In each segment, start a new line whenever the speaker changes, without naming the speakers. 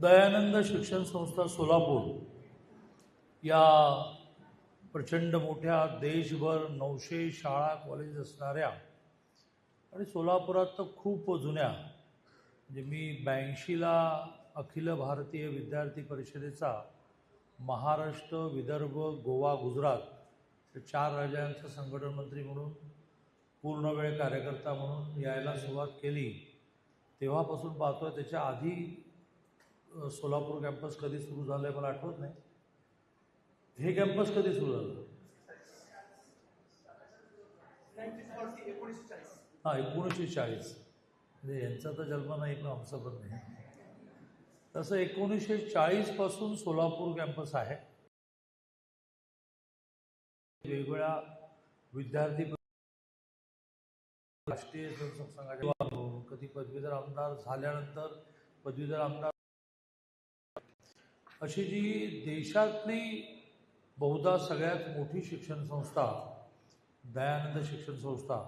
दयानंद शिक्षण संस्था सोलापूर या प्रचंड मोठ्या देशभर नऊशे शाळा कॉलेज असणाऱ्या आणि सोलापुरात तर खूप जुन्या म्हणजे मी ब्याऐंशीला अखिल भारतीय विद्यार्थी परिषदेचा महाराष्ट्र विदर्भ गोवा गुजरात चार राज्यांचा संघटन मंत्री म्हणून पूर्णवेळ कार्यकर्ता म्हणून यायला सुरुवात केली. तेव्हापासून पाहतोय त्याच्या आधी सोलापूर कॅम्पस कधी सुरू झालं आहे मला आठवत नाही. हे कॅम्पस कधी सुरू झालं? हां एकोणीसशे चाळीस. म्हणजे यांचा तर जन्म नाही पण आमचा पण नाही. तसं एकोणीसशे चाळीसपासून सोलापूर कॅम्पस आहे. वेगवेगळ्या विद्यार्थी राष्ट्रीय संघाचे कधी पदवीधर आमदार झाल्यानंतर पदवीधर आमदार अशी जी देशातली बहुधा सगळ्यात मोठी शिक्षण संस्था दयानंद शिक्षण संस्था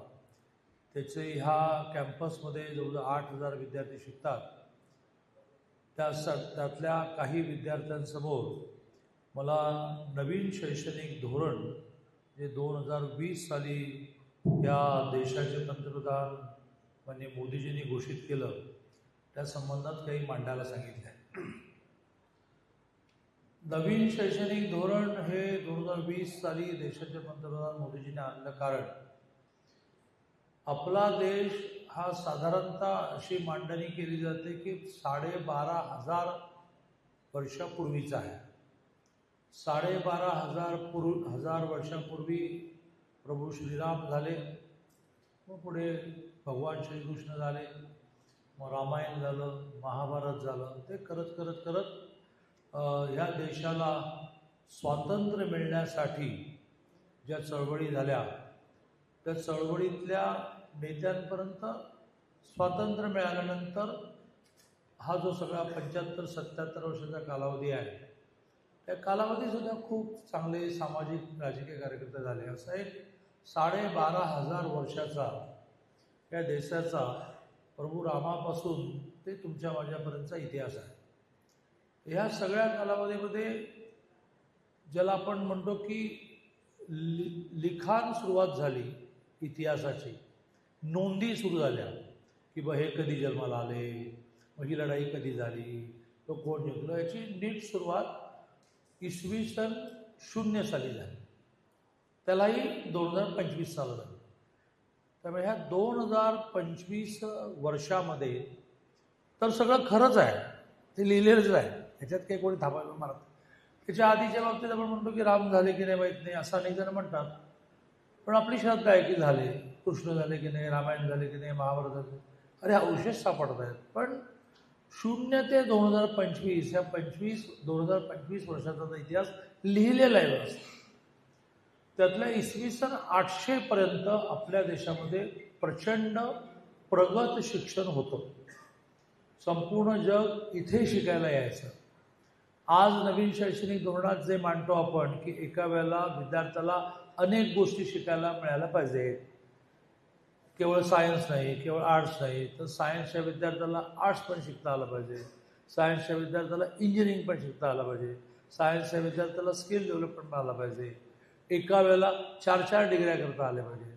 त्याचे ह्या कॅम्पसमध्ये जवळजवळ आठ हजार विद्यार्थी शिकतात. त्या स त्यातल्या काही विद्यार्थ्यांसमोर मला नवीन शैक्षणिक धोरण जे दोन हजार वीस साली या देशाचे पंतप्रधान म्हणजे मोदीजींनी घोषित केलं त्या संबंधात काही मांडायला सांगितलं आहे नवीन शैक्षणिक धोरण हे दोन हजार वीस साली देशाचे पंतप्रधान मोदीजींनी आणलं कारण आपला देश हा साधारणतः अशी मांडणी केली जाते की साडेबारा हजार वर्षापूर्वीचा आहे. साडेबारा हजार पूर्व हजार वर्षापूर्वी प्रभू श्रीराम झाले मग पुढे भगवान श्रीकृष्ण झाले मग रामायण झालं महाभारत झालं ते करत करत करत ह्या देशाला स्वातंत्र्य मिळण्यासाठी ज्या चळवळी झाल्या त्या चळवळीतल्या नेत्यांपर्यंत स्वातंत्र्य मिळाल्यानंतर हा जो सगळा पंच्याहत्तर सत्याहत्तर वर्षाचा कालावधी आहे त्या कालावधीसुद्धा खूप चांगले सामाजिक राजकीय कार्यकर्ते झाले. असा एक साडेबारा हजार वर्षाचा या देशाचा प्रभू रामापासून ते तुमच्या माझ्यापर्यंतचा इतिहास आहे. ह्या सगळ्या कालावधीमध्ये ज्याला आपण म्हणतो की लि लिखाण सुरुवात झाली इतिहासाची नोंदी सुरू झाल्या की बा हे कधी जन्माला आले मग ही लढाई कधी झाली तो कोण जिंकलो याची नीट सुरुवात इसवी सन शून्य साली झाली. त्यालाही दोन हजार पंचवीस साल झाली. त्यामुळे ह्या दोन हजार पंचवीस वर्षामध्ये तर सगळं खरंच आहे ते लिहिलेलंच आहे. ह्याच्यात काही कोणी थांबायला मारत. त्याच्या आधीच्या बाबतीत आपण म्हणतो की राम झाले की नाही माहीत नाही असं अनेक जण म्हणतात. पण आपली श्रद्धा आहे की झाले कृष्ण झाले की नाही रामायण झाले की नाही महाभारत झाले. अरे अवशेष सापडत आहेत पण शून्य ते दोन हजार पंचवीस या पंचवीस दोन हजार पंचवीस वर्षाचा इतिहास लिहिलेला आहे त्यातल्या इसवी सन आठशेपर्यंत आपल्या देशामध्ये प्रचंड प्रगत शिक्षण होतं. संपूर्ण जग इथे शिकायला यायचं. आज नवीन शैक्षणिक धोरणात जे मांडतो आपण की एका वेळेला विद्यार्थ्याला अनेक गोष्टी शिकायला मिळायला पाहिजेत केवळ सायन्स नाही केवळ आर्ट्स नाही तर सायन्सच्या विद्यार्थ्याला आर्ट्स पण शिकता आलं पाहिजे. सायन्सच्या विद्यार्थ्याला इंजिनिअरिंग पण शिकता आलं पाहिजे. सायन्सच्या विद्यार्थ्याला स्किल डेव्हलपमेंट आला पाहिजे. एका वेळेला चार चार डिग्र्या करता आल्या पाहिजे.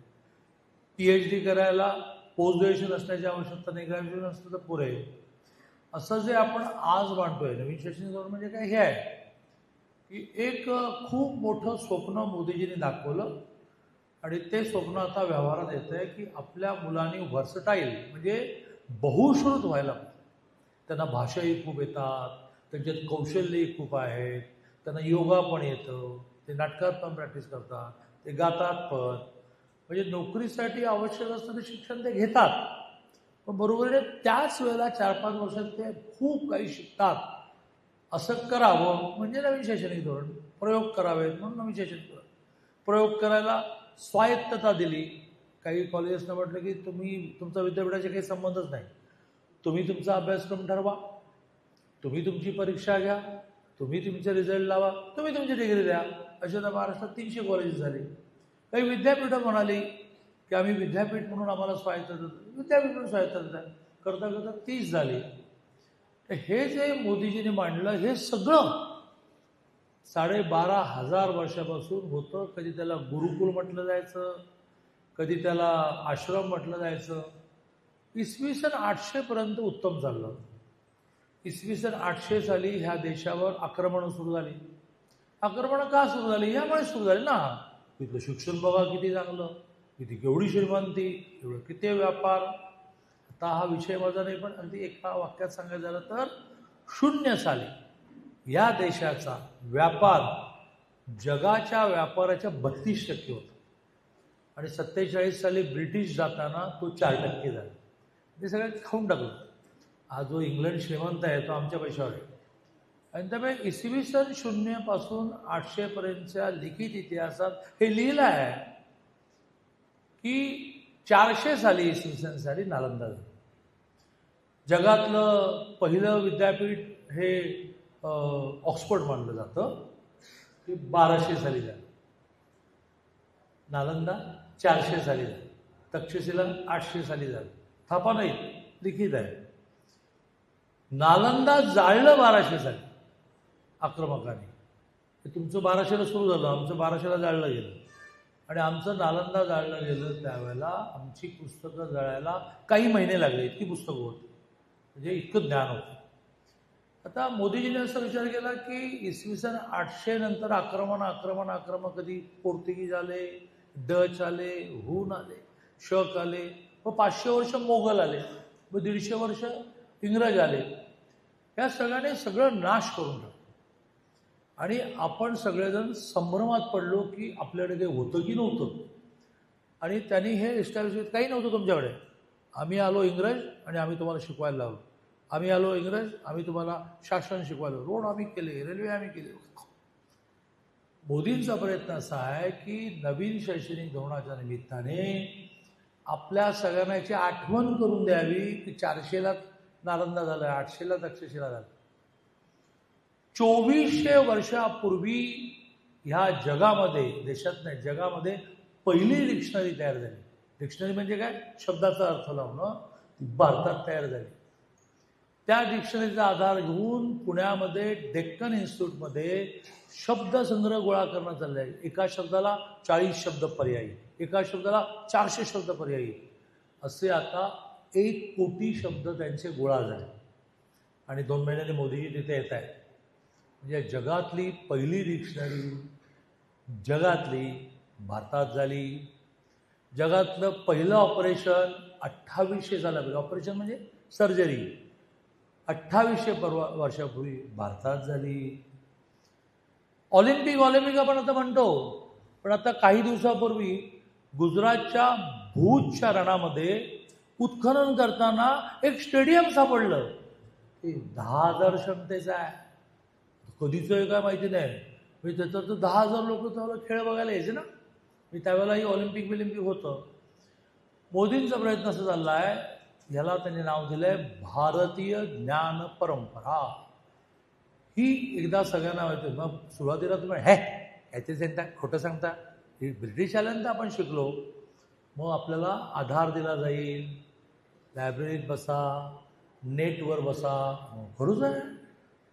पी एच डी करायला पोस्ट ग्रॅज्युएशन असण्याची आवश्यकता नाही ग्रॅज्युएशन असतं तर पुरे असं जे आपण आज मांडतोय नवीन शैक्षणिक धोरण म्हणजे काय हे आहे की एक खूप मोठं स्वप्न मोदीजींनी दाखवलं आणि ते स्वप्न आता व्यवहारात येतं आहे की आपल्या मुलांनी व्हर्सटाईल म्हणजे बहुश्रुत व्हायला पाहिजे. त्यांना भाषाही खूप येतात त्यांच्यात कौशल्यही खूप आहेत त्यांना योगा पण येतं ते नाटकात पण प्रॅक्टिस करतात ते गातात पण. म्हणजे नोकरीसाठी आवश्यक असतं ते शिक्षण ते घेतात. पण बरोबरीने त्याच वेळेला चार पाच वर्षात ते खूप काही शिकतात. असं करावं म्हणजे नवीन शैक्षणिक धोरण प्रयोग करावेत म्हणून नवीन शैक्षणिक धोरण. प्रयोग करायला स्वायत्तता दिली. काही कॉलेजेसनं म्हटलं की तुम्ही तुमचा विद्यापीठाशी काही संबंधच नाही. तुम्ही तुमचा अभ्यासक्रम ठरवा. तुम्ही तुमची परीक्षा घ्या. तुम्ही तुमचे रिझल्ट लावा. तुम्ही तुमची डिग्री द्या. अशा तर महाराष्ट्रात तीनशे कॉलेजेस झाली. काही विद्यापीठं म्हणाली की आम्ही विद्यापीठ म्हणून आम्हाला स्वायत्त देतो. विद्यापीठ म्हणून स्वायत्त करता करता तीस झाली. तर हे जे मोदीजींनी मांडलं हे सगळं साडेबारा हजार वर्षापासून होतं. कधी त्याला गुरुकुल म्हटलं जायचं कधी त्याला आश्रम म्हटलं जायचं. इसवी सन आठशेपर्यंत उत्तम चाललं. इसवी सन आठशे साली ह्या देशावर आक्रमणं सुरू झाली. आक्रमणं का सुरू झाली? यामुळे सुरू झाली ना. तिथलं शिक्षण बघा किती चांगलं. किती केवढी श्रीमंती एवढं किती व्यापार. आता हा विषय माझा नाही पण अगदी एका वाक्यात सांगायचं झालं तर शून्य साली या देशाचा व्यापार जगाच्या व्यापाराच्या बत्तीस टक्के होता. आणि सत्तेचाळीस साली ब्रिटिश जाताना तो चार टक्के झाला. ते सगळं खाऊन टाकलं. हा जो इंग्लंड श्रीमंत आहे तो आमच्या पैशावर आहे. आणि त्यामुळे इसवी सन शून्यपासून आठशेपर्यंतच्या लिखित इतिहासात हे लिहिलं आहे. की चारशे साली इसवी सन साली नालंदा झाली. जगातलं पहिलं विद्यापीठ हे ऑक्सफोर्ड मानलं जातं. ते बाराशे साली झालं. नालंदा चारशे साली झालं. तक्षशिला आठशे साली झालं. थापा नाही लिखित आहे नालंदा जाळलं बाराशे साली आक्रमकाने. तुमचं बाराशेला सुरू झालं आमचं बाराशेला जाळलं गेलं. आणि आमचं नालंदा जाळलं गेलं त्यावेळेला आमची पुस्तकं जळायला काही महिने लागले इतकी पुस्तकं होती. म्हणजे इतकं ज्ञान होतं. आता मोदीजीने असा विचार केला की इसवी सन आठशे नंतर आक्रमण आक्रमण आक्रमण कधी पोर्तुगीज आले डच आले हून आले शक आले मग पाचशे वर्ष मोगल आले मग दीडशे वर्ष इंग्रज आले. या सगळ्याने सगळं नाश करून टाकलं. आणि आपण सगळेजण संभ्रमात पडलो की आपल्याकडे काही होतं की नव्हतं. आणि त्यांनी हे एस्टॅब्लिश काही नव्हतं तुमच्याकडे. आम्ही आलो इंग्रज आणि आम्ही तुम्हाला शिकवायला लावलो. आम्ही आलो इंग्रज आम्ही तुम्हाला शासन शिकवायला रोड आम्ही केले रेल्वे आम्ही केले. मोदींचा प्रयत्न असा आहे की नवीन शैक्षणिक धोरणाच्या निमित्ताने आपल्या सगळ्यांना याची आठवण करून द्यावी की चारशेला नालंदा झालं आठशेला तक्षशिला झालं. चोवीसशे वर्षापूर्वी ह्या जगामध्ये देशात नाही जगामध्ये पहिली डिक्शनरी तयार झाली. डिक्शनरी म्हणजे काय? शब्दाचा अर्थ लावणं ती भारतात तयार झाली. त्या डिक्शनरीचा आधार घेऊन पुण्यामध्ये डेक्कन इन्स्टिट्यूटमध्ये शब्दसंग्रह गोळा करणं चाललं आहे. एका शब्दाला चाळीस शब्द पर्यायी एका शब्दाला चारशे शब्द पर्यायी. असे आता एक कोटी शब्द त्यांचे गोळा झाले. आणि दोन महिन्याने मोदीजी तिथे येत आहेत. म्हणजे जगातली पहिली डिक्शनरी जगातली भारतात झाली. जगातलं पहिलं ऑपरेशन अठ्ठावीसशे झालं. पाहिजे ऑपरेशन म्हणजे सर्जरी अठ्ठावीसशे परवा वर्षापूर्वी भारतात झाली. ऑलिम्पिक ऑलिम्पिक आपण आता म्हणतो. पण आता काही दिवसापूर्वी गुजरातच्या भूज रणामध्ये उत्खनन करताना एक स्टेडियम सापडलं. ते दहा हजार क्षमतेचं आहे. कधीचं आहे काय माहिती नाही. म्हणजे त्याचं तर दहा हजार लोक त्यावेळेला खेळ बघायला यायचे ना. मी त्यावेळेलाही ऑलिम्पिक बिलिम्पिक होतं. मोदींचा प्रयत्न असा चालला आहे ह्याला त्यांनी नाव दिलं आहे भारतीय ज्ञान परंपरा. ही एकदा सगळ्यांना माहिती मग सुरुवातीला तुम्ही हे याचे सांगता खोटं सांगता. हे ब्रिटिश आल्यानंतर आपण शिकलो. मग आपल्याला आधार दिला जाईल. लायब्ररीत बसा नेटवर बसा. भरूच आहे.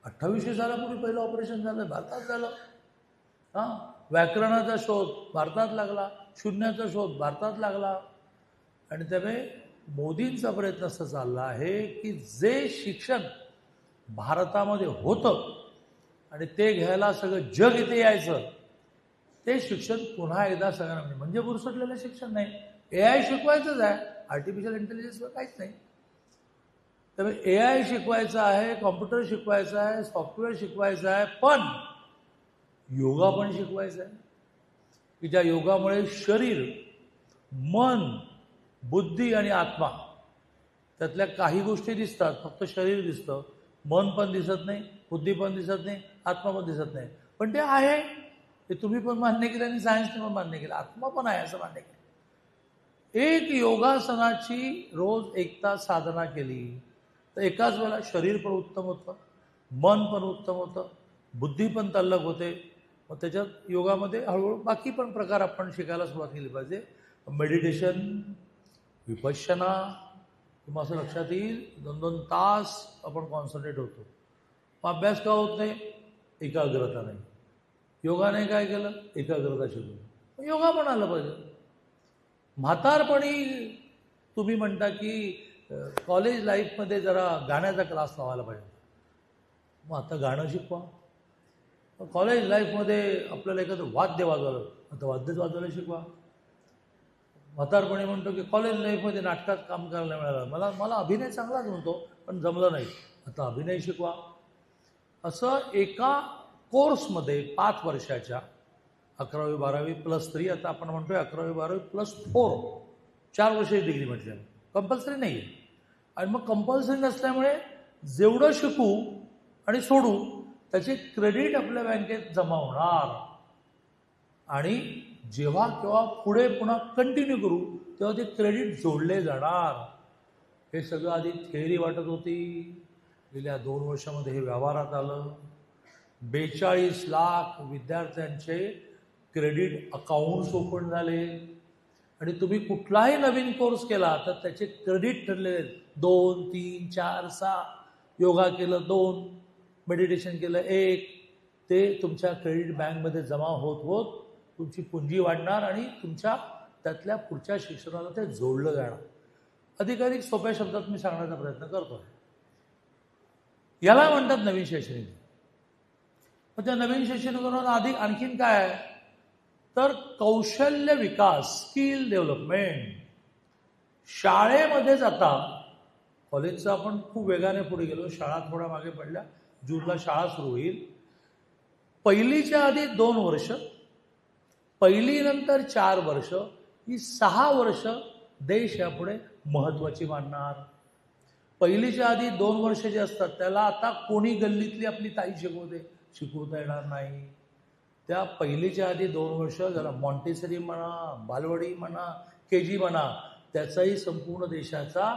अठ्ठावीसशे सालापूर्वी पहिलं ऑपरेशन झालं भारतात झालं. हां? व्याकरणाचा शोध भारतात लागला शून्याचा शोध भारतात लागला. आणि त्यामुळे मोदींचा प्रयत्न असा चालला आहे की जे शिक्षण भारतामध्ये होतं आणि ते घ्यायला सगळं जग इथे यायचं ते शिक्षण पुन्हा एकदा सगळ्यांना म्हणजे बुरसटलेलं शिक्षण नाही. ए आय शिकवायचंच आहे. आर्टिफिशियल इंटेलिजन्सवर काहीच नाही. तर ए आय शिकवायचं आहे कॉम्प्युटर शिकवायचं आहे सॉफ्टवेअर शिकवायचं आहे पण योगा पण शिकवायचा आहे. की ज्या योगामुळे शरीर मन बुद्धी आणि आत्मा त्यातल्या काही गोष्टी दिसतात फक्त शरीर दिसतं. मन पण दिसत नाही बुद्धी पण दिसत नाही आत्मा पण दिसत नाही. पण ते आहे. ते तुम्ही पण मान्य केलं आणि सायन्सने पण मान्य केलं. आत्मा पण आहे असं मान्य केलं. एक योगासनाची रोज एक तास साधना केली. तर एकाच वेळेला शरीर पण उत्तम होतं मन पण उत्तम होतं बुद्धी पण तल्लक होते. मग त्याच्यात योगामध्ये हळूहळू बाकी पण प्रकार आपण शिकायला सुरुवात केली पाहिजे. मेडिटेशन विपश्यना तुम्हाला असं लक्षात येईल दोन दोन तास आपण कॉन्सन्ट्रेट होतो. मग अभ्यास का होत नाही? एकाग्रता नाही. योगाने काय केलं? एकाग्रता शिकवली योगा पण आलं पाहिजे. म्हातारपणी तुम्ही म्हणता की कॉलेज लाईफमध्ये जरा गाण्याचा क्लास लावायला पाहिजे. मग आता गाणं शिकवा. कॉलेज लाईफमध्ये आपल्याला एखादं वाद्य वाजवलं आता वाद्यच वाजवायला शिकवा. म्हातारपणी म्हणतो की कॉलेज लाईफमध्ये नाटकात काम करायला मिळालं. मला मला अभिनय चांगलाच म्हणतो पण जमलं नाही. आता अभिनय शिकवा. असं एका कोर्समध्ये पाच वर्षाच्या अकरावी बारावी प्लस थ्री आता आपण म्हणतोय अकरावी बारावी प्लस फोर चार वर्षाची डिग्री म्हटल्या कंपल्सरी नाही आहे आणि मग कंपल्सरी नसल्यामुळे जेवढं शिकू आणि सोडू त्याचे क्रेडिट आपल्या बँकेत जमा होणार. आणि जेव्हा केव्हा पुढे पुन्हा कंटिन्यू करू तेव्हा ते क्रेडिट जोडले जाणार. हे सगळं आधी थेअरी वाटत होती. गेल्या दोन वर्षामध्ये हे व्यवहारात आलं. बेचाळीस लाख विद्यार्थ्यांचे क्रेडिट अकाउंट्स ओपन झाले. आणि तुम्ही कुठलाही नवीन कोर्स केला तर त्याचे क्रेडिट ठरलेले आहेत. दोन तीन चार सहा. योगा केलं दोन. मेडिटेशन केलं एक. ते तुमच्या क्रेडिट बँकमध्ये जमा होत होत तुमची पुंजी वाढणार आणि तुमच्या त्यातल्या पुढच्या शिक्षणाला ते जोडलं जाणार. अधिकाधिक सोप्या शब्दात मी सांगण्याचा प्रयत्न करतोय. याला म्हणतात नवीन शैक्षणिक मग त्या नवीन शैक्षणिक आधी अधिक आणखीन काय आहे? तर कौशल्य विकास स्किल डेव्हलपमेंट शाळेमध्येच आता कॉलेजचं आपण खूप वेगाने पुढे गेलो शाळा थोड्या मागे पडल्या जूनला शाळा सुरू होईल. पहिलीच्या आधी दोन वर्ष पहिली नंतर चार वर्ष ही सहा वर्ष देश यापुढे महत्वाची मानणार. पहिलीच्या आधी दोन वर्ष जे असतात त्याला आता कोणी गल्लीतली आपली ताई शिकवते शिकवता येणार नाही. त्या पहिलीच्या आधी दोन वर्ष जरा मॉन्टेसरी म्हणा बालवडी म्हणा के जी म्हणा त्याचाही संपूर्ण देशाचा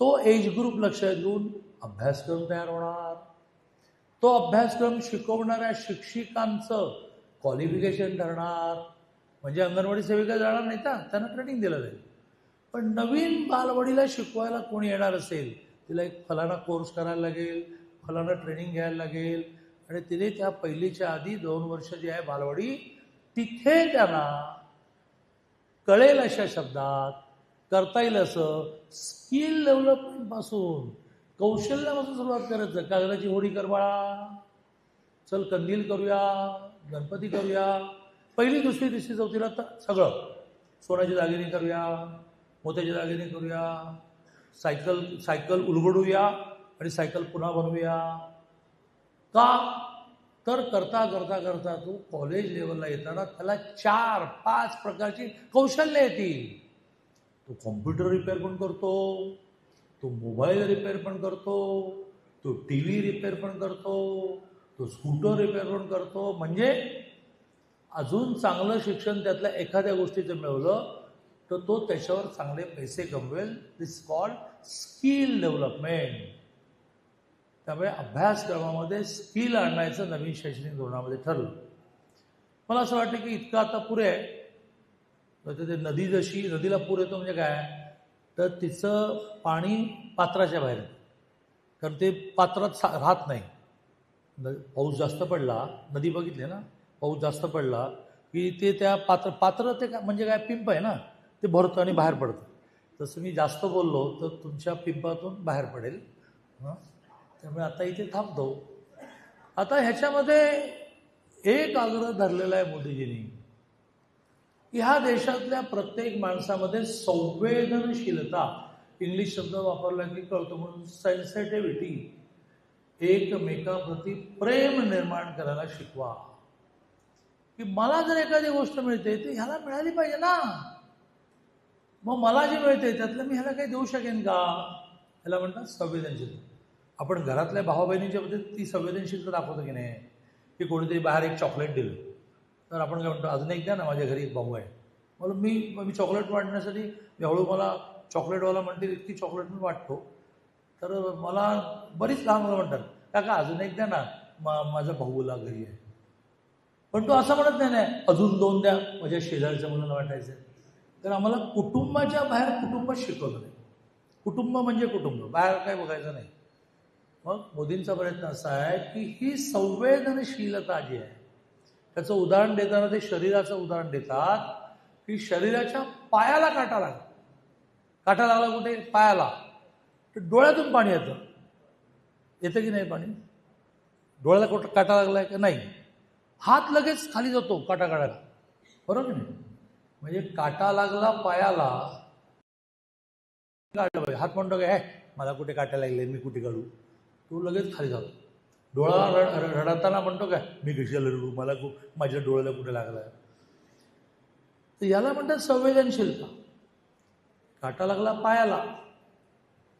तो एज ग्रुप लक्षात घेऊन अभ्यासक्रम तयार होणार. तो अभ्यासक्रम शिकवणाऱ्या शिक्षिकांचं क्वालिफिकेशन ठरणार म्हणजे अंगणवाडी सेविका जाणार नाही का त्यांना ट्रेनिंग दिलं जाईल. पण नवीन बालवाडीला शिकवायला कोणी येणार असेल तिला एक फलाना कोर्स करायला लागेल फलाना ट्रेनिंग घ्यायला लागेल आणि तिने त्या पहिलीच्या आधी दोन वर्ष जी आहे बालवाडी तिथे त्यांना कळेल अशा शब्दात करता येईल असं स्किल डेव्हलपमेंटपासून कौशल्यापासून सुरुवात करायचं. कागदाची होडी करबाळा चल कंदील करूया गणपती करूया. पहिली दुसरी तिसरी चौथीला तर सगळं. सोन्याची दागिने करूया मोत्याची दागिने करूया. सायकल सायकल उलगडूया आणि सायकल पुन्हा बनवूया. का? तर करता करता करता तो कॉलेज लेवलला येताना त्याला चार पाच प्रकारची कौशल्य येतील. तो कॉम्प्युटर रिपेअर पण करतो तो मोबाईल रिपेअर पण करतो तो टी व्ही रिपेअर पण करतो तो स्कूटर रिपेअर पण करतो. म्हणजे अजून चांगलं शिक्षण त्यातल्या एखाद्या गोष्टीचं मिळवलं तर तो त्याच्यावर चांगले पैसे कमवेल. दिस कॉल्ड स्किल डेव्हलपमेंट त्यामुळे अभ्यासक्रमामध्ये स्किल आणण्याचं नवीन शैक्षणिक धोरणामध्ये ठरलं. मला असं वाटतं की इतकं आता पुरे आहे. तर ते नदी जशी नदीला पूर येतो म्हणजे काय? तर तिचं पाणी पात्राच्या बाहेर कारण ते पात्रात सा राहत नाही. न पाऊस जास्त पडला नदी बघितली ना पाऊस जास्त पडला की ते त्या पात्र पात्र ते का म्हणजे काय? पिंप आहे ना ते भरतं आणि बाहेर पडतं. तसं मी जास्त बोललो तर तुमच्या पिंपातून बाहेर पडेल. त्यामुळे आता इथे थांबतो. आता ह्याच्यामध्ये एक आग्रह धरलेला आहे मोदीजींनी. की ह्या देशातल्या प्रत्येक माणसामध्ये संवेदनशीलता इंग्लिश शब्द वापरला की कळतो म्हणून सेन्सिटिव्हिटी एकमेकाप्रती प्रेम निर्माण करायला शिकवा. की मला जर एखादी गोष्ट मिळते ती ह्याला मिळाली पाहिजे ना. मग मला जी मिळते त्यातलं मी ह्याला काही देऊ शकेन का? ह्याला म्हणतात संवेदनशीलता. आपण घरातल्या भावा मध्ये ती संवेदनशीलता दाखवतो की नाही? की कोणीतरी बाहेर एक चॉकलेट दिलं. तर आपण काय म्हणतो अजून एक द्या ना माझ्या घरी एक भाऊ आहे. मला मी मी चॉकलेट वाटण्यासाठी हळू मला चॉकलेटवाला म्हणतील इतकी चॉकलेट मी वाटतो. तर मला बरीच लहान मुलं म्हणतात काका अजून एक द्या ना मा माझ्या भाऊला घरी आहे. पण तो असं म्हणत नाही नाही अजून दोन द्या. माझ्या शेजारच्या मुलांना वाटायचं. तर आम्हाला कुटुंबाच्या बाहेर कुटुंबात शिकवलं नाही. कुटुंब म्हणजे कुटुंब. बाहेर काय बघायचं नाही. मग मोदींचा प्रयत्न असा आहे की ही संवेदनशीलता जी आहे त्याचं उदाहरण देताना ते शरीराचं उदाहरण देतात की शरीराच्या पायाला काटा लागला. काटा लागला कुठे? पायाला. तर डोळ्यातून पाणी येतं. येतं की नाही पाणी? डोळ्याला कुठं काटा लागलाय का? नाही. हात लगेच खाली जातो काटा काढायला. बरोबर की नाही? म्हणजे काटा लागला पायाला. काढलं पाहिजे हात म्हणतो काय? मला कुठे काटा लागले मी कुठे काढू? तो लगेच खाली जातो. डोळा रड रडताना म्हणतो काय मी कशाला रडू मला खूप माझ्या डोळ्याला कुठे लागलाय? तर याला म्हणतात संवेदनशीलता. काटा लागला पायाला.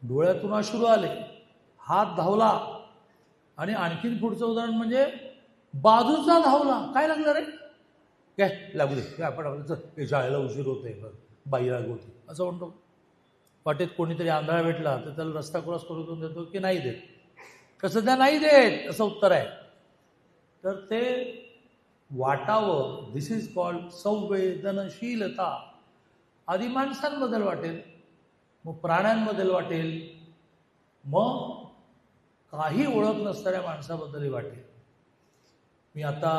डोळ्यातून अश्रू आले हात धावला. आणि आणखीन पुढचं उदाहरण म्हणजे बाजूचा धावला. काय लागलं रे? काय लागू दे. काय आपण आपलं चल. शाळेला उशीर होतोय. बरं बाई रागवते. असं म्हणतो. वाटेत कोणीतरी आंधळा भेटला तर त्याला रस्ता क्रॉस करून देतो की नाही देत. कसं त्या नाही देत? असं उत्तर आहे. तर ते वाटावं. दिस इज कॉल्ड संवेदनशीलता. आधी माणसांबद्दल वाटेल मग प्राण्यांबद्दल वाटेल मग काही ओळख नसणाऱ्या माणसाबद्दलही वाटेल. मी आता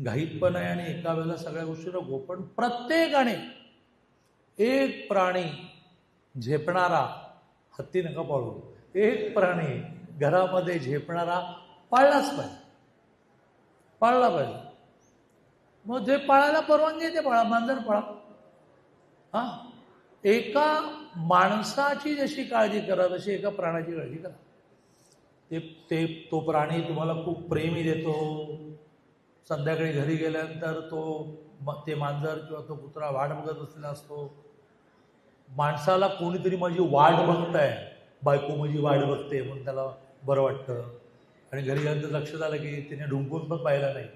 घाईत पण आहे आणि एका वेळेला सगळ्या गोष्टी नको पण प्रत्येकाने एक प्राणी झेपणारा हत्ती नका पाळू. एक प्राणी घरामध्ये झेपणारा पाळलाच पाहिजे. पाळला पाहिजे. मग जे पाळायला परवानगी आहे ते पाळा मांजर पाळा. हा? एका माणसाची जशी काळजी करा तशी एका प्राण्याची काळजी करा. ते ते तो प्राणी तुम्हाला खूप प्रेमी देतो. संध्याकाळी घरी गेल्यानंतर तो ते मांजर किंवा तो कुत्रा वाट बघत बसलेला असतो. माणसाला कोणीतरी माझी वाट बघताय. बायको माझी वाट बघते म्हणून त्याला बरं वाटतं. आणि घरी गेल्यानंतर लक्षात आलं की तिने ढुंकून पण पाहिलं नाही.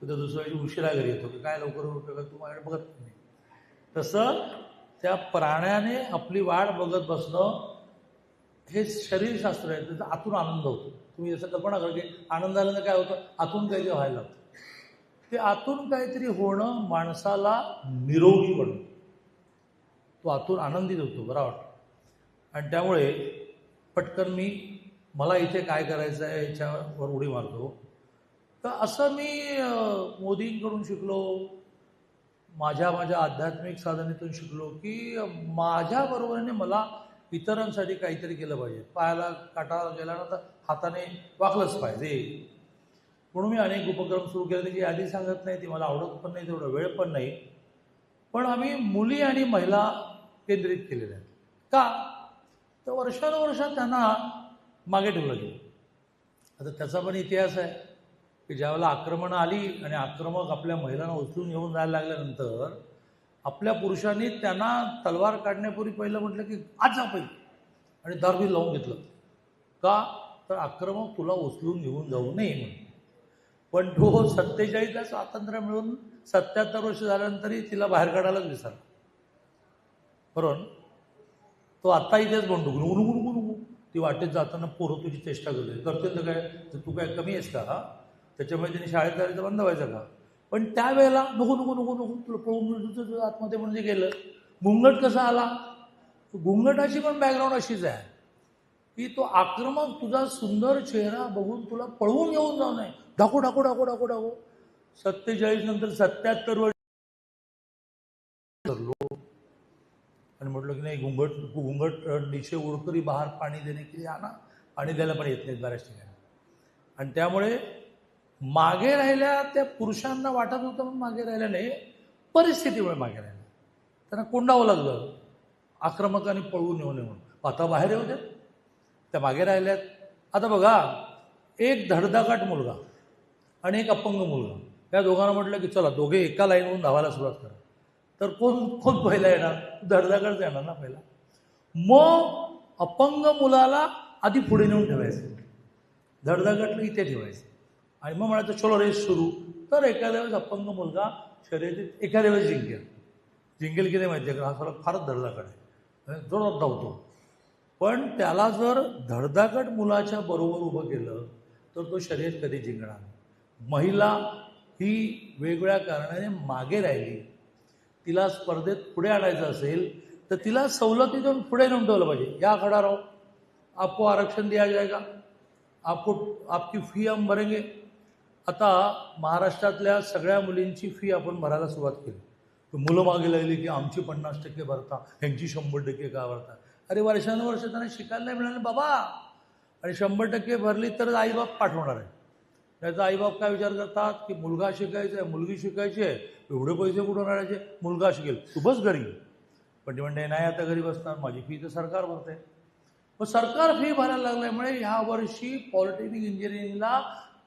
तर दुसऱ्या दिवशी उशिरा घरी येतो. की काय लवकर उपयोग तू माझ्याकडे बघत नाही. तसं त्या प्राण्याने आपली वाट बघत बसणं हे शरीरशास्त्र आहे. त्याचा आतून आनंद होतो. तुम्ही जसं कल्पना करा की आनंद आल्यानं काय होतं? आतून काहीतरी व्हायला लागतं. ते आतून काहीतरी होणं माणसाला निरोगी बनतं. तो आतून आनंदित होतो बरा वाटतो. आणि त्यामुळे पटकन मी मला इथे काय करायचं आहे याच्यावर उडी मारतो. तर असं मी मोदींकडून शिकलो माझ्या माझ्या आध्यात्मिक साधनेतून शिकलो की माझ्या बरोबरीने मला इतरांसाठी काहीतरी केलं पाहिजे. पायाला काटा तर हाताने वाकलंच पाहिजे. म्हणून मी अनेक उपक्रम सुरू केले. त्याची यादी सांगत नाही ती मला आवडत पण नाही तेवढा वेळ पण नाही. पण आम्ही मुली आणि महिला केंद्रित केलेल्या आहेत. का? तर वर्षानुवर्षात त्यांना मागे ठेवलं गेलं. आता त्याचा पण इतिहास आहे की ज्यावेळेला आक्रमणं आली आणि आक्रमक आपल्या महिलांना उचलून घेऊन जायला लागल्यानंतर आपल्या पुरुषांनी त्यांना तलवार काढण्यापूर्वी पहिलं म्हटलं की आज पहिले आणि दारबी लावून घेतलं. का? तर आक्रमक तुला उचलून घेऊन जाऊ नये म्हणून. पण तो सत्तेचाळीसला स्वातंत्र्य मिळून सत्याहत्तर वर्ष झाल्यानंतरही तिला बाहेर काढायलाच विसरला. बरोबर? तो आत्ता इथेच म्हणतो गुणू गुणू ती वाटेत जाताना पोरं तुझी चेष्टा करते. करते तर काय? तर तू काय कमी आहेस का? हा? त्याच्यामुळे त्यांनी शाळेत जायचं बंद व्हायचं का? पण त्यावेळेला नको नको नको नको तुला पळून तुझं तुझं म्हणजे गेलं घुंगट कसा आला? घुंगटाची पण बॅकग्राऊंड अशीच आहे. की तो आक्रमक तुझा सुंदर चेहरा बघून तुला पळवून घेऊन जाऊ नये. डाकू डाकू डाकू डाकू डाकू सत्तेचाळीस नंतर सत्याहत्तर वर्ष आणि म्हटलं की नाही घुंगट घुंगट दिशे उडकरी बाहेर पाणी देणे की आना पाणी द्यायला पण येत नाहीत बऱ्याच ठिकाणी. आणि त्यामुळे मागे राहिल्या त्या पुरुषांना वाटत होतं म्हणून मागे राहिल्या नाही. परिस्थितीमुळे मागे राहिल्या. त्यांना कोंडावं लागलं. आक्रमकाने पळवून येऊ नये म्हणून. आता बाहेर येऊ द्या त्या मागे राहिल्यात. आता बघा एक धडधाकाट मुलगा आणि एक अपंग मुलगा. या दोघांना म्हटलं की चला दोघे एका लाईनवरून धावायला सुरुवात करा. तर कोण कोण पहिला येणार? धडधाकट येणार ना पहिला. मग अपंग मुलाला आधी पुढे नेऊन ठेवायचं. धडधाकटला इथे ठेवायचं. आणि मग म्हणायचं चलो रेस सुरू. तर एखाद्या वेळेस अपंग मुलगा शर्यतीत एखाद्या वेळेस जिंकेल. जिंकेल की नाही माहिती आहे का हा फरक फारच धडधाकड आहे. म्हणजे जोरात धावतो. पण त्याला जर धडधाकट मुलाच्या बरोबर उभं केलं तर तो शर्यत कधी जिंकणार? महिला ही वेगवेगळ्या कारणाने मागे राहिली. तिला स्पर्धेत पुढे आणायचं असेल तर तिला सवलती देऊन पुढे नेऊन ठेवलं पाहिजे. या खडा राहो आपको आरक्षण दिया जाएगा आपको आपकी फी हम भरेंगे. आता महाराष्ट्रातल्या सगळ्या मुलींची फी आपण भरायला सुरुवात केली. तर मुलं मागे लागली की आमची पन्नास टक्के भरता ह्यांची शंभर टक्के का भरता? अरे वर्षानुवर्ष त्यांना शिकायला नाही मिळालं बाबा! आणि शंभर टक्के भरली तर आईबाप पाठवणार आहे त्याचा आईबाप काय विचार करतात की मुलगा शिकायचा आहे मुलगी शिकायची आहे एवढे पैसे कुठून आणायचे? मुलगा शिकेल. तू बस घरी. पण ते म्हणते नाही आता घरी बसणार माझी फी तर सरकार भरते. मग सरकार फी भरायला लागल्यामुळे ह्या वर्षी पॉलिटेक्निक इंजिनिअरिंगला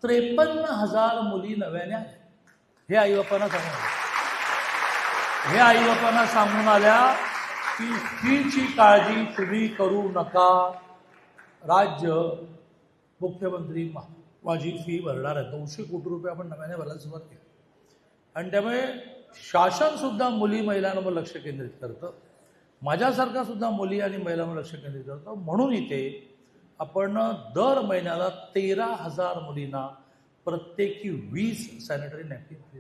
त्रेपन्न हजार मुली नव्याने आल्या. हे आईबापांना सांगून हे आईबापांना सांगून आल्या की फीची काळजी तुम्ही करू नका. राज्य मुख्यमंत्री महा माझी फी भरणार आहे. दोनशे कोटी रुपये आपण नव्याने भरायला सुरुवात केली. आणि त्यामुळे शासनसुद्धा मुली महिलांवर लक्ष केंद्रित करतं. माझ्यासारखासुद्धा मुली आणि महिलांवर लक्ष केंद्रित करतं. म्हणून इथे आपण दर महिन्याला तेरा हजार मुलींना प्रत्येकी वीस सॅनिटरी नॅपकिन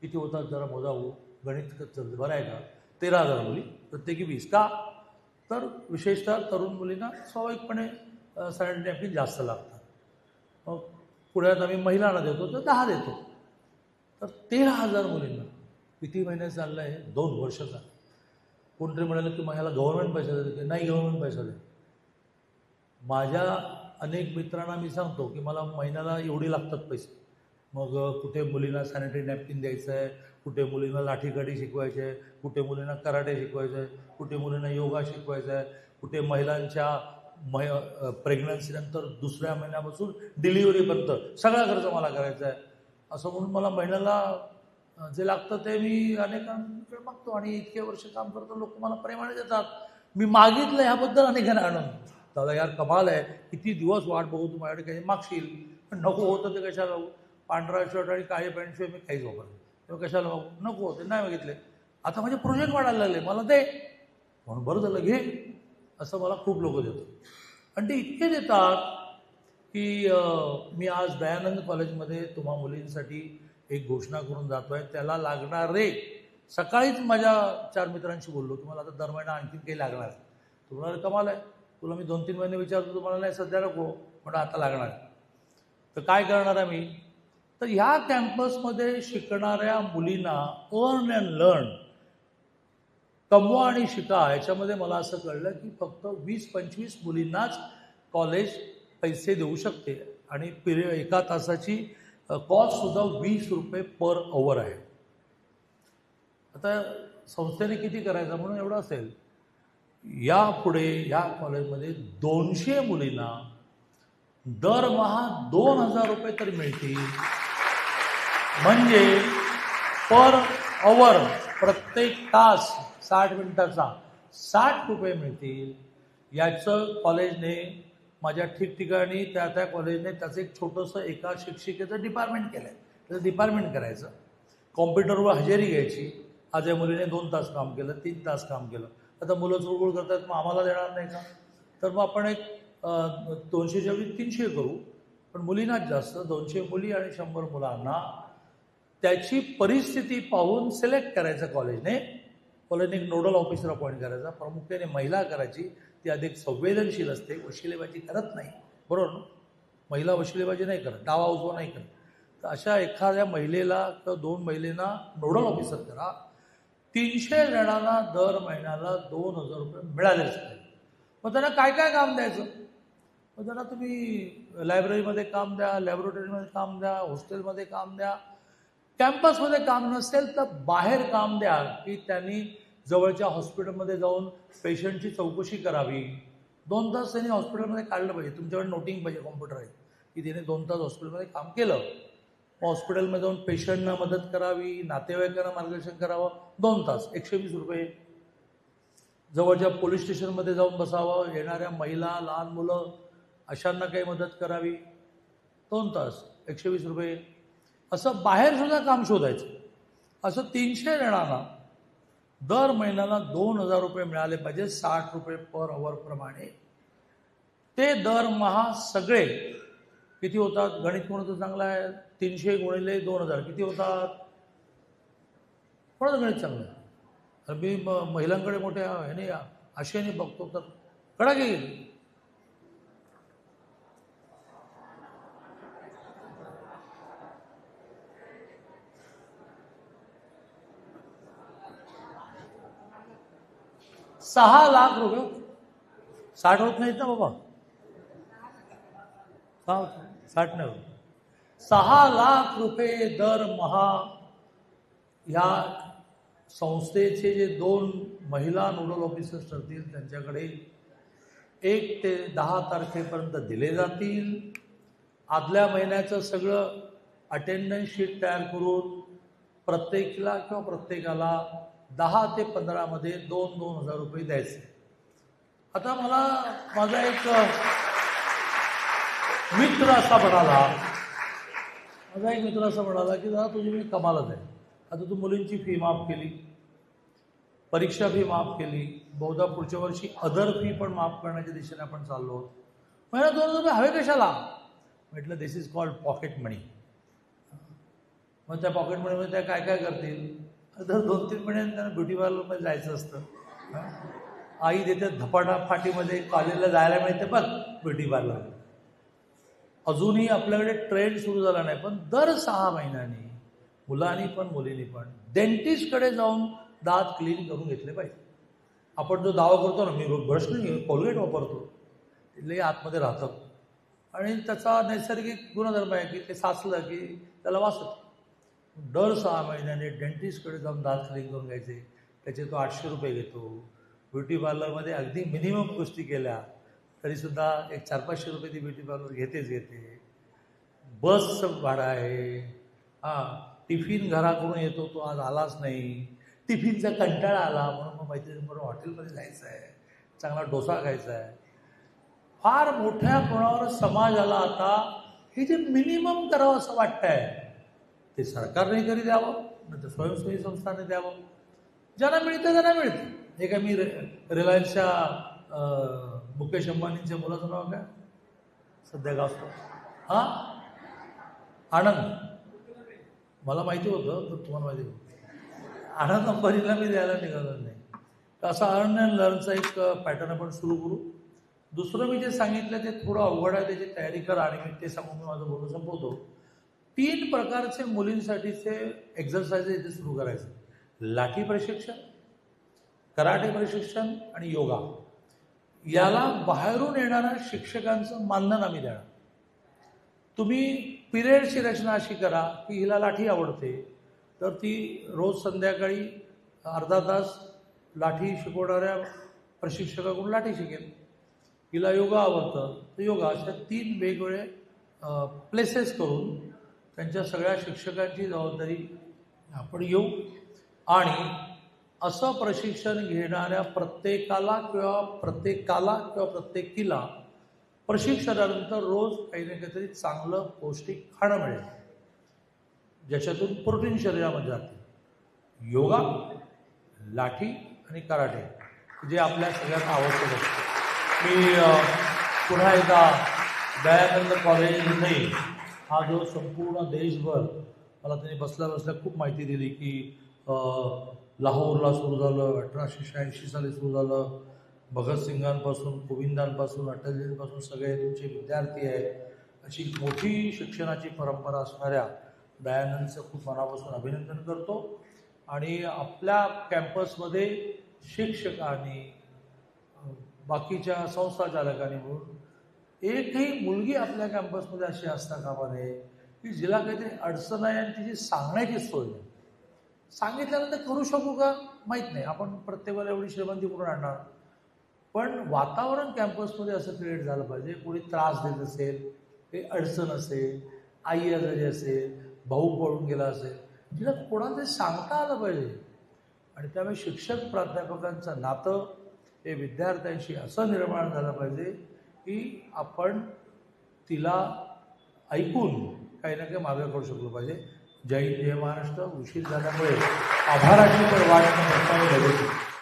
किती होतात जरा मोजावं हो. गणित बरं आहे का? तेरा हजार मुली प्रत्येकी वीस. का? तर विशेषतः तरुण मुलींना स्वाभाविकपणे सॅनिटरी नॅपकिन जास्त लागतात. मग पुण्यात आम्ही महिलांना देतो तर दहा देतो. तर तेरा हजार मुलींना. किती महिने चाललं आहे? दोन वर्ष झालं. कोणतरी म्हणाले की ह्याला गव्हर्नमेंट पैसा देते. नाही गव्हर्नमेंट पैसा देते. माझ्या अनेक मित्रांना मी सांगतो की मला महिन्याला एवढी लागतात पैसे. मग कुठे मुलींना सॅनिटरी नॅपकिन द्यायचं आहे कुठे मुलींना लाठीकाठी शिकवायचे आहे कुठे मुलींना कराटे शिकवायचं आहे कुठे मुलींना योगा शिकवायचा आहे कुठे महिलांच्या मै प्रेग्नन्सीनंतर दुसऱ्या महिन्यापासून डिलिव्हरीपर्यंत सगळा खर्च मला करायचा आहे. असं म्हणून मला महिन्याला जे लागतं ते मी अनेकांकडे मागतो आणि इतके वर्ष काम करतो लोक मला प्रेमाने देतात. मी मागितलं ह्याबद्दल अनेकांना आनंद. दादा यार कमाल आहे. किती दिवस वाट बघू तू माझ्याकडे काही मागशील? पण नको होतं ते कशाला बघू पांढरा शर्ट आणि काळे पॅन्टशिवाय मी काहीच वापरलं तेव्हा कशाला बघू नको होते नाही मागितले. आता माझे प्रोजेक्ट वाढायला लागले. मला दे. म्हणून बरं झालं घे. असं मला खूप लोक देतात. आणि ते इतके देतात की मी आज दयानंद कॉलेजमध्ये तुम्हा मुलींसाठी एक घोषणा करून जातो आहे त्याला लागणारे सकाळीच माझ्या चार मित्रांशी बोललो की मला आता दर महिना आणखीन काही लागणार. तुम्हाला कमाल आहे. तुला मी दोन तीन महिने विचारतो तुम्हाला नाही सध्या नको. म्हणून आता लागणार आहे. तर काय करणार आहे मी? तर ह्या कॅम्पसमध्ये शिकणाऱ्या मुलींना अर्न अँड लर्न कमवा आणि शिका याच्यामध्ये मला असं कळलं की फक्त वीस पंचवीस मुलींनाच कॉलेज पैसे देऊ शकते. आणि पिरियड एका तासाची कॉस्टसुद्धा वीस रुपये पर अवर आहे. आता संस्थेने किती करायचं म्हणून एवढं असेल. यापुढे या कॉलेजमध्ये दोनशे मुलींना दरमहा दोन हजार रुपये तरी मिळतील. म्हणजे पर अवर प्रत्येक तास साठ मिनिटाचा साठ रुपये मिळतील. याचं कॉलेजने माझ्या ठिकठिकाणी त्या त्या कॉलेजने त्याचं एक छोटंसं एका शिक्षिकेचं डिपार्टमेंट केलं आहे त्याचं डिपार्टमेंट करायचं. कॉम्प्युटरवर हजेरी घ्यायची. आज या मुलीने दोन तास काम केलं तीन तास काम केलं. आता मुलं चुळबुळ करतात मग आम्हाला देणार नाही का? तर मग आपण एक दोनशेच्या वेळी तीनशे करू. पण मुलींनाच जास्त दोनशे मुली आणि शंभर मुलांना त्याची परिस्थिती पाहून सिलेक्ट करायचं कॉलेजने कॉलेजने एक नोडल ऑफिसर अपॉइंट करायचा. प्रामुख्याने महिला करायची ती अधिक संवेदनशील असते. वशिलेबाजी करत नाही. बरोबर ना? महिला वशिलेबाजी नाही करत. डावा उजवा नाही करत. तर अशा एखाद्या महिलेला किंवा दोन महिलेना नोडल ऑफिसर करा. तीनशे जणांना दर महिन्याला दोन हजार रुपये मिळालेच पाहिजे मग त्यांना काय काय काम द्यायचं? मग त्यांना तुम्ही लायब्ररीमध्ये काम द्या लॅबोरेटरीमध्ये काम द्या हॉस्टेलमध्ये काम द्या. कॅम्पसमध्ये काम नसेल तर बाहेर काम द्या की त्यांनी जवळच्या हॉस्पिटलमध्ये जाऊन पेशंटची चौकशी करावी. दोन तास त्यांनी हॉस्पिटलमध्ये काढलं पाहिजे. तुमच्याकडे नोटिंग पाहिजे कॉम्प्युटर आहे की तिने दोन तास हॉस्पिटलमध्ये काम केलं. हॉस्पिटलमध्ये जाऊन पेशंटना मदत करावी नातेवाईकांना मार्गदर्शन करावं. दोन तास एकशे वीस रुपये. जवळच्या पोलीस स्टेशनमध्ये जाऊन बसावं येणाऱ्या महिला लहान मुलं अशांना काही मदत करावी. दोन तास एकशे वीस रुपये. असं बाहेरसुद्धा काम शोधायचं. असं तीनशे जणांना दर महिन्याला दोन हजार रुपये मिळाले पाहिजे साठ रुपये पर अवरप्रमाणे ते दरमहा सगळे किती होतात? गणित कोणाचं चांगलं आहे? तीनशे गुणिले दोन हजार किती होतात? कोणाचं गणित चांगलं आहे? तर मी म- महिलांकडे मोठ्या ह्याने आशयाने बघतो तर कडा की सहा लाख रुपये साठ होत नाहीत ना बाबा. सहा साठ नाही होत. सहा लाख रुपये दरमहा या संस्थेचे जे दोन महिला नोडल ऑफिसर्स ठरतील त्यांच्याकडे एक ते दहा तारखेपर्यंत दिले जातील. आदल्या महिन्याचं सगळं अटेंडन्स शीट तयार करून प्रत्येकीला किंवा प्रत्येकाला दहा ते पंधरामध्ये दोन दोन हजार रुपये द्यायचे. आता मला माझा एक मित्र असा म्हणाला माझा एक मित्र असा म्हणाला की दादा तुझी मी कमालच आहे. आता तू मुलींची फी माफ केली परीक्षा फी माफ केली बहुधा पुढच्या वर्षी अदर फी पण माफ करण्याच्या दिशेने आपण चाललो आहोत. महिना दोन हजार रुपये हवे कशाला? म्हटलं this is called pocket money मग त्या पॉकेट मनीमध्ये त्या काय काय करतील? दर दोन तीन महिन्यांनी त्यांना ब्युटी पार्लरमध्ये जायचं असतं. आई देते धपाटा फाटीमध्ये कॉलेजला जायला मिळते बघ ब्युटी पार्लर अजूनही आपल्याकडे ट्रेंड सुरू झाला नाही पण दर सहा महिन्यांनी मुलांनी पण मुलींनी पण डेंटिस्टकडे जाऊन दात क्लीन करून घेतले पाहिजे. आपण जो दावा करतो ना मी ब्रश नाही कोलगेट वापरतो ते आतमध्ये राहतं. आणि त्याचा नैसर्गिक गुणधर्म आहे की ते साचलं की त्याला वाचत दर सहा महिन्याने डेंटिस्टकडे जाऊन दात क्लीन करून घ्यायचे. त्याचे तो आठशे रुपये घेतो. ब्युटी पार्लरमध्ये अगदी मिनिमम गोष्टी केल्या तरीसुद्धा एक चार पाचशे रुपये ती ब्युटी पार्लर घेतेच घेते. बसचं भाडं आहे. हां टिफिन घराकडून येतो तो आज आलाच नाही. टिफिनचा कंटाळा आला म्हणून मग मैत्रिणीबरोबर हॉटेलमध्ये जायचं आहे. चांगला डोसा खायचा आहे. फार मोठ्या कोणावर समाजाला आता हे जे मिनिमम करावं असं वाटतंय ते सरकारने तरी द्यावं? नंतर स्वयंसेवी संस्थाने द्यावं? ज्यांना मिळतं त्यांना मिळतं. हे काय मी रि रिलायन्सच्या मुकेश अंबानींच्या मुलाचं नाव काय? सध्या गावतो हां? आनंद. मला माहिती होतं तर तुम्हाला माहिती होतं. आनंद अंबानीला मी द्यायला निघालो नाही. तर असा अर्न अँड लर्नचा एक पॅटर्न आपण सुरू करू. दुसरं मी जे सांगितलं ते थोडं अवघड आहे त्याची तयारी करा आणि मी ते सांगून मी माझं बोलणं संपवतो. तीन प्रकारचे मुलींसाठीचे एक्झरसाइज इथे सुरू करायचे. लाठी प्रशिक्षण कराटे प्रशिक्षण आणि योगा. याला बाहेरून येणाऱ्या शिक्षकांचं मानधन आम्ही देणार. तुम्ही पिरियडची रचना अशी करा की हिला लाठी आवडते तर ती रोज संध्याकाळी अर्धा तास लाठी शिकवणाऱ्या प्रशिक्षकाकडून लाठी शिकेल. हिला योगा आवडतं तर योगा अशा तीन वेगवेगळे प्लेसेस करून त्यांच्या सगळ्या शिक्षकांची जबाबदारी आपण येऊ आणि असं प्रशिक्षण घेणाऱ्या प्रत्येकाला किंवा प्रत्येकाला किंवा प्रत्येकीला प्रशिक्षणानंतर रोज काही ना काहीतरी चांगलं पौष्टिक खाणं मिळेल. ज्याच्यातून प्रोटीन शरीरामध्ये जाते. योगा लाठी आणि कराटे जे आपल्या सगळ्यांना आवश्यक असतं. मी पुन्हा एकदा दयानंद कॉलेज नाही हा जो संपूर्ण देशभर मला त्यांनी बसल्या बसल्या खूप माहिती दिली की लाहोरला सुरू झालं अठराशे शहाऐंशी साली सुरू झालं. भगतसिंगांपासून गोविंदांपासून अटलजींपासून सगळे तुमचे विद्यार्थी आहेत. अशी मोठी शिक्षणाची परंपरा असणाऱ्या दयानंदचं खूप मनापासून अभिनंदन करतो. आणि आपल्या कॅम्पसमध्ये शिक्षकांनी बाकीच्या संस्था चालकांनी म्हणून एकही मुलगी आपल्या कॅम्पसमध्ये अशी असता कामा नये की जिला काहीतरी अडचण आहे आणि तिची सांगण्याची सोय नाही. सांगितल्यानंतर करू शकू का? माहीत नाही. आपण प्रत्येकाला एवढी श्रीमंती करून आणणार. पण वातावरण कॅम्पसमध्ये असं क्रिएट झालं पाहिजे. कोणी त्रास देत असेल काही अडचण असेल आई आजारी असेल भाऊ पळून गेला असेल तिला कोणाला तरी सांगता आलं पाहिजे. आणि त्यामुळे शिक्षक प्राध्यापकांचं नातं हे विद्यार्थ्यांशी असं निर्माण झालं पाहिजे की आपण तिला ऐकून काही ना काही मार्ग करू शकलो पाहिजे. जय हिंद जय महाराष्ट्र. उशीर झाल्यामुळे आभाराची पण वाट